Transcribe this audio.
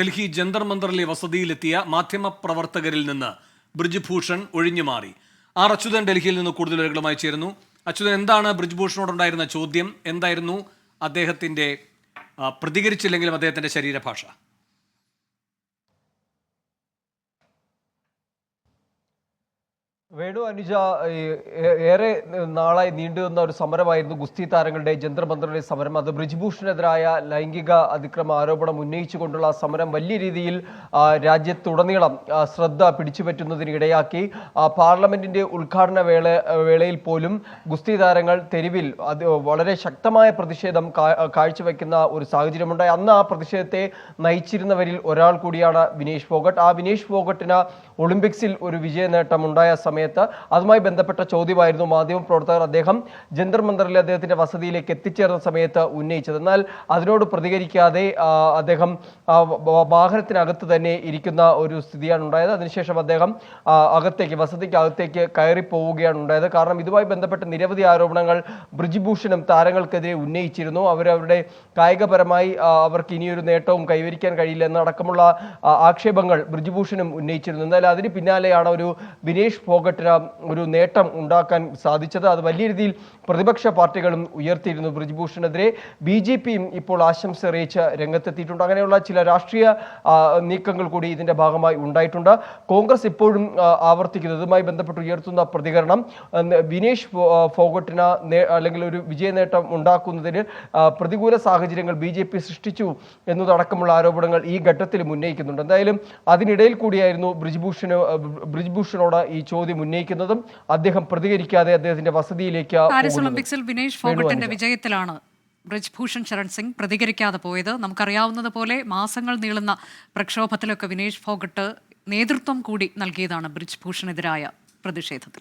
ഡൽഹി ജന്തർ മന്ദറിലെ വസതിയിലെത്തിയ മാധ്യമപ്രവർത്തകരിൽ നിന്ന് ബ്രിജ്ഭൂഷൺ ഒഴിഞ്ഞുമാറി. ആർ അച്യുതൻ ഡൽഹിയിൽ നിന്ന് കൂടുതൽ വിവരങ്ങളുമായി ചേരുന്നു. അച്യുതൻ എന്താണ് ബ്രിജ്ഭൂഷണോടുണ്ടായിരുന്ന ചോദ്യം? എന്തായിരുന്നു അദ്ദേഹത്തിന്റെ പ്രതികരിച്ചില്ലെങ്കിലും അദ്ദേഹത്തിന്റെ ശരീരഭാഷ? വേണു അനുജ ഏറെ നാളായി നീണ്ടുവന്ന ഒരു സമരമായിരുന്നു ഗുസ്തി താരങ്ങളുടെ ജന്തർമന്ത്രിയുടെ സമരം. അത് ബ്രിജ്ഭൂഷണെതിരായ ലൈംഗിക അതിക്രമ ആരോപണം ഉന്നയിച്ചുകൊണ്ടുള്ള സമരം വലിയ രീതിയിൽ രാജ്യത്തുടനീളം ശ്രദ്ധ പിടിച്ചുപറ്റുന്നതിന് ഇടയാക്കി പാർലമെന്റിന്റെ ഉദ്ഘാടന വേള വേളയിൽ പോലും ഗുസ്തി താരങ്ങൾ തെരുവിൽ അത് വളരെ ശക്തമായ പ്രതിഷേധം കാഴ്ചവെക്കുന്ന ഒരു സാഹചര്യമുണ്ടായി. അന്ന് ആ പ്രതിഷേധത്തെ നയിച്ചിരുന്നവരിൽ ഒരാൾ കൂടിയാണ് വിനേഷ് ഫോഗട്ട്. ആ വിനേഷ് ഫോഗട്ടിന് ഒളിമ്പിക്സിൽ ഒരു വിജയ നേട്ടം ഉണ്ടായ സമയത്ത് അതുമായി ബന്ധപ്പെട്ട ചോദ്യമായിരുന്നു മാധ്യമപ്രവർത്തകർ അദ്ദേഹം ജന്തർ മന്ദറിൽ അദ്ദേഹത്തിന്റെ വസതിയിലേക്ക് എത്തിച്ചേർന്ന സമയത്ത് ഉന്നയിച്ചത്. എന്നാൽ അതിനോട് പ്രതികരിക്കാതെ അദ്ദേഹം വാഹനത്തിനകത്ത് തന്നെ ഇരിക്കുന്ന ഒരു സ്ഥിതിയാണ് ഉണ്ടായത്. അതിനുശേഷം അദ്ദേഹം അകത്തേക്ക് വസതിക്ക് അകത്തേക്ക് കയറി പോവുകയാണ് ഉണ്ടായത്. കാരണം ഇതുമായി ബന്ധപ്പെട്ട നിരവധി ആരോപണങ്ങൾ ബ്രിജ്ഭൂഷണും താരങ്ങൾക്കെതിരെ ഉന്നയിച്ചിരുന്നു. അവരവരുടെ കായികപരമായി അവർക്ക് ഇനിയൊരു നേട്ടവും കൈവരിക്കാൻ കഴിയില്ല എന്നടക്കമുള്ള ആക്ഷേപങ്ങൾ ബ്രിജ്ഭൂഷണും ഉന്നയിച്ചിരുന്നു. എന്നാൽ അതിന് പിന്നാലെയാണ് ഒരു വിനേഷ് ഫോഗട്ടിന് ഒരു നേട്ടം ഉണ്ടാക്കാൻ സാധിച്ചത് അത് വലിയ രീതിയിൽ പ്രതിപക്ഷ പാർട്ടികളും ഉയർത്തിയിരുന്നു. ബ്രിജ്ഭൂഷണെതിരെ ബി ജെ പിയും ഇപ്പോൾ ആശംസ അറിയിച്ച രംഗത്തെത്തിയിട്ടുണ്ട്. അങ്ങനെയുള്ള ചില രാഷ്ട്രീയ നീക്കങ്ങൾ കൂടി ഇതിന്റെ ഭാഗമായി ഉണ്ടായിട്ടുണ്ട്. കോൺഗ്രസ് ഇപ്പോഴും ആവർത്തിക്കുന്നതുമായി ബന്ധപ്പെട്ട് ഉയർത്തുന്ന പ്രതികരണം വിനേഷ് ഫോഗട്ടിന് അല്ലെങ്കിൽ ഒരു വിജയ നേട്ടം ഉണ്ടാക്കുന്നതിന് പ്രതികൂല സാഹചര്യങ്ങൾ ബി ജെ പി സൃഷ്ടിച്ചു എന്നതടക്കമുള്ള ആരോപണങ്ങൾ ഈ ഘട്ടത്തിൽ ഉന്നയിക്കുന്നുണ്ട്. എന്തായാലും അതിനിടയിൽ കൂടിയായിരുന്നു ബ്രിജ്ഭൂഷണ് ആ, ബ്രിജ്ഭൂഷണോട് ഈ ചോദ്യം ഉന്നയിക്കുന്നതും അദ്ദേഹം പ്രതികരിക്കാതെ അദ്ദേഹത്തിന്റെ വസതിയിലേക്ക് പാരീസ്. ഒളിമ്പിക്സിൽ വിനേഷ് ഫോഗട്ടിന്റെ വിജയത്തിലാണ് ബ്രിജ്ഭൂഷൺ ശരൺ സിംഗ് പ്രതികരിക്കാതെ പോയത്. നമുക്കറിയാവുന്നത് പോലെ മാസങ്ങൾ നീളുന്ന പ്രക്ഷോഭത്തിലൊക്കെ വിനേഷ് ഫോഗട്ട് നേതൃത്വം കൂടി നൽകിയതാണ് ബ്രിജ്ഭൂഷണെതിരായ പ്രതിഷേധത്തിൽ.